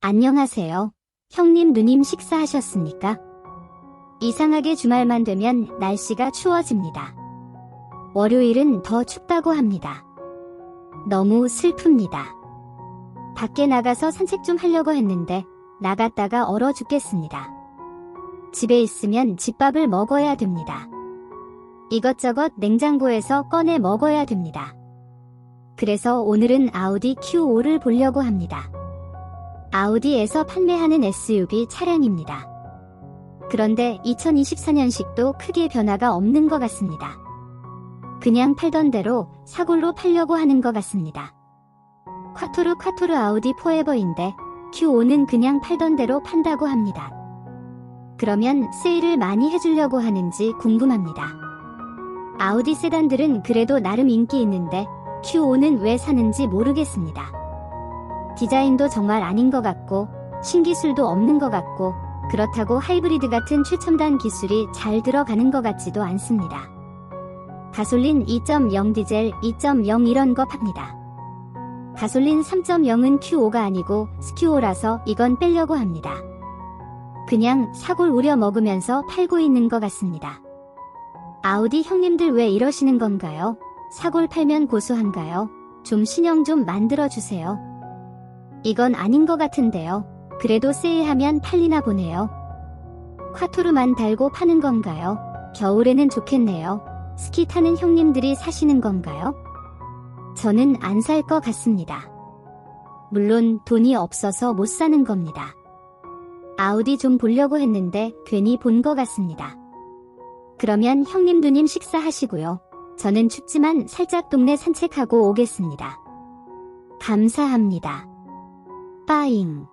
안녕하세요. 형님 누님 식사하셨습니까? 이상하게 주말만 되면 날씨가 추워집니다. 월요일은 더 춥다고 합니다. 너무 슬픕니다. 밖에 나가서 산책 좀 하려고 했는데 나갔다가 얼어 죽겠습니다. 집에 있으면 집밥을 먹어야 됩니다. 이것저것 냉장고에서 꺼내 먹어야 됩니다. 그래서 오늘은 아우디 Q5를 보려고 합니다. 아우디에서 판매하는 SUV 차량입니다. 그런데 2024년식도 크게 변화가 없는 것 같습니다. 그냥 팔던 대로 사골로 팔려고 하는 것 같습니다. 콰토르 콰토르 아우디 포에버인데 Q5는 그냥 팔던 대로 판다고 합니다. 그러면 세일을 많이 해주려고 하는지 궁금합니다. 아우디 세단들은 그래도 나름 인기 있는데 Q5는 왜 사는지 모르겠습니다. 디자인도 정말 아닌 것 같고 신기술도 없는 것 같고 그렇다고 하이브리드 같은 최첨단 기술이 잘 들어가는 것 같지도 않습니다. 가솔린 2.0 디젤 2.0 이런 거 팝니다. 가솔린 3.0은 Q5가 아니고 스큐오라서 이건 빼려고 합니다. 그냥 사골 우려 먹으면서 팔고 있는 것 같습니다. 아우디 형님들 왜 이러시는 건가요? 사골 팔면 고소한가요? 좀 신형 좀 만들어 주세요. 이건 아닌 것 같은데요. 그래도 세일하면 팔리나 보네요. 콰토르만 달고 파는 건가요? 겨울에는 좋겠네요. 스키 타는 형님들이 사시는 건가요? 저는 안 살 것 같습니다. 물론 돈이 없어서 못 사는 겁니다. 아우디 좀 보려고 했는데 괜히 본 것 같습니다. 그러면 형님 누님 식사하시고요. 저는 춥지만 살짝 동네 산책하고 오겠습니다. 감사합니다. Buying.